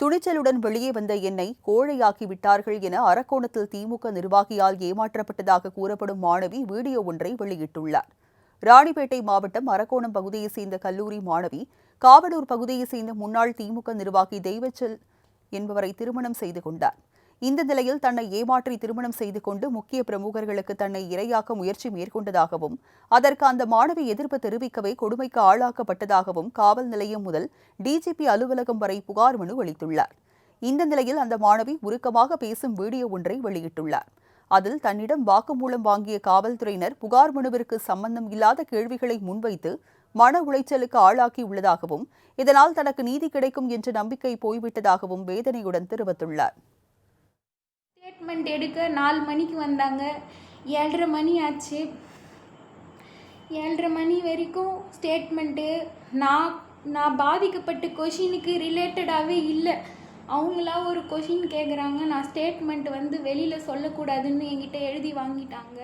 துணிச்சலுடன் வெளியே வந்த என்னை கோழையாக்கி விட்டார்கள் என அரக்கோணத்தில் திமுக நிர்வாகியால் ஏமாற்றப்பட்டதாக கூறப்படும் மாணவி வீடியோ ஒன்றை வெளியிட்டுள்ளார். ராணிப்பேட்டை மாவட்டம் அரக்கோணம் பகுதியைச் சேர்ந்த கல்லூரி மாணவி காவலூர் பகுதியைச் சேர்ந்த முன்னாள் திமுக நிர்வாகி தெய்வச்சல் என்பவரை திருமணம் செய்து கொண்டார். இந்த நிலையில் தன்னை ஏமாற்றி திருமணம் செய்து கொண்டு முக்கிய பிரமுகர்களுக்கு தன்னை இரையாக்க முயற்சி மேற்கொண்டதாகவும் அதற்கு அந்த மாணவி எதிர்ப்பு தெரிவிக்கவே கொடுமைக்கு ஆளாக்கப்பட்டதாகவும் காவல் நிலையம் முதல் டிஜிபி அலுவலகம் வரை புகார் மனு அளித்துள்ளார். இந்த நிலையில் அந்த மாணவி உருக்கமாக பேசும் வீடியோ ஒன்றை வெளியிட்டுள்ளார். அதில் தன்னிடம் வாக்குமூலம் வாங்கிய காவல்துறையினர் புகார் மனுவிற்கு சம்பந்தம் இல்லாத கேள்விகளை முன்வைத்து மன உளைச்சலுக்கு ஆளாக்கி உள்ளதாகவும் இதனால் தனக்கு நீதி கிடைக்கும் என்ற நம்பிக்கை போய்விட்டதாகவும் வேதனையுடன் தெரிவித்துள்ளார். ஸ்டேட்மெண்ட் எடுக்க நாலு மணிக்கு வந்தாங்க. ஏழரை மணி ஆச்சு. ஏழரை மணி வரைக்கும் ஸ்டேட்மெண்ட்டு நான் நான் பாதிக்கப்பட்ட கொஷினுக்கு ரிலேட்டடாகவே இல்லை. அவங்களா ஒரு கொஷின் கேட்குறாங்க நான் ஸ்டேட்மெண்ட் வந்து வெளியில் சொல்லக்கூடாதுன்னு என்கிட்ட எழுதி வாங்கிட்டாங்க.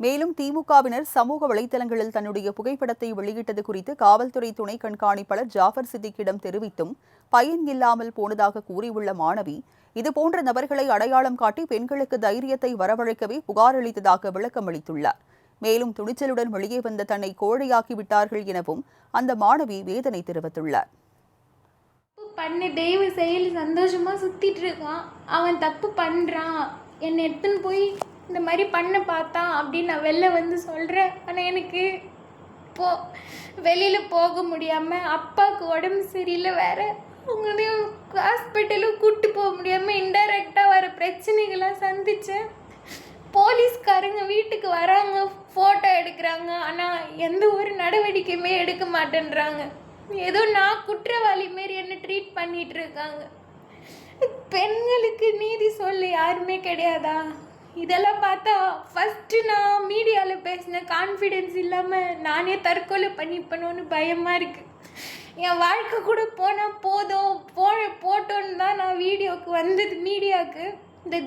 மேலும் திமுகவினர் சமூக வலைதளங்களில் தன்னுடைய புகைப்படத்தை வெளியிட்டது குறித்து காவல்துறை துணை கண்காணிப்பாளர் ஜாஃபர் சித்திக்கிடம் தெரிவித்தும் பயன் இல்லாமல் போனதாக கூறியுள்ள மாணவி இதுபோன்ற நபர்களை அடையாளம் காட்டி பெண்களுக்கு தைரியத்தை வரவழைக்கவே புகார் அளித்ததாக விளக்கம் அளித்துள்ளார். மேலும் துணிச்சலுடன் வெளியே வந்த தன்னை கோழையாக்கி விட்டார்கள் எனவும் அந்த மாணவி வேதனை தெரிவித்துள்ளார். பண்ண தெய்வ செயல் சந்தோஷமா சுத்திட்டு இருக்கான். அவன் தப்பு பண்றான். என்னை எடுத்துன்னு போய் இந்த மாதிரி பண்ண பார்த்தா அப்படின்னு நான் வெளில வந்து சொல்கிறேன் ஆனால் எனக்கு போ வெளியில் போக முடியாமல் அப்பாவுக்கு உடம்பு சரியில்லை வேற. அவங்களையும் ஹாஸ்பிட்டலும் கூட்டி போக முடியாமல் இன்டைரக்டாக வர பிரச்சனைகள்லாம் சந்தித்தேன் போலீஸ்காரங்க வீட்டுக்கு வராங்க ஃபோட்டோ எடுக்கிறாங்க. ஆனால் எந்த ஒரு நடவடிக்கையுமே எடுக்க மாட்டேன்றாங்க. ஏதோ நான் குற்றவாளி மாரி என்ன ட்ரீட் பண்ணிகிட்டு இருக்காங்க. பெண்களுக்கு நீதி சொல்ல யாருமே கிடையாதா? இதெல்லாம் பார்த்தா ஃபஸ்ட்டு நான் மீடியாவில் பேசின கான்ஃபிடென்ஸ் இல்லாமல் நானே தற்கொலை பண்ணிப்பணும்னு பயமாக இருக்குது என் வாழ்க்கை கூட போனால் போதும் போ போட்டோன்னு தான் நான் வீடியோவுக்கு வந்தது மீடியாவுக்கு இந்த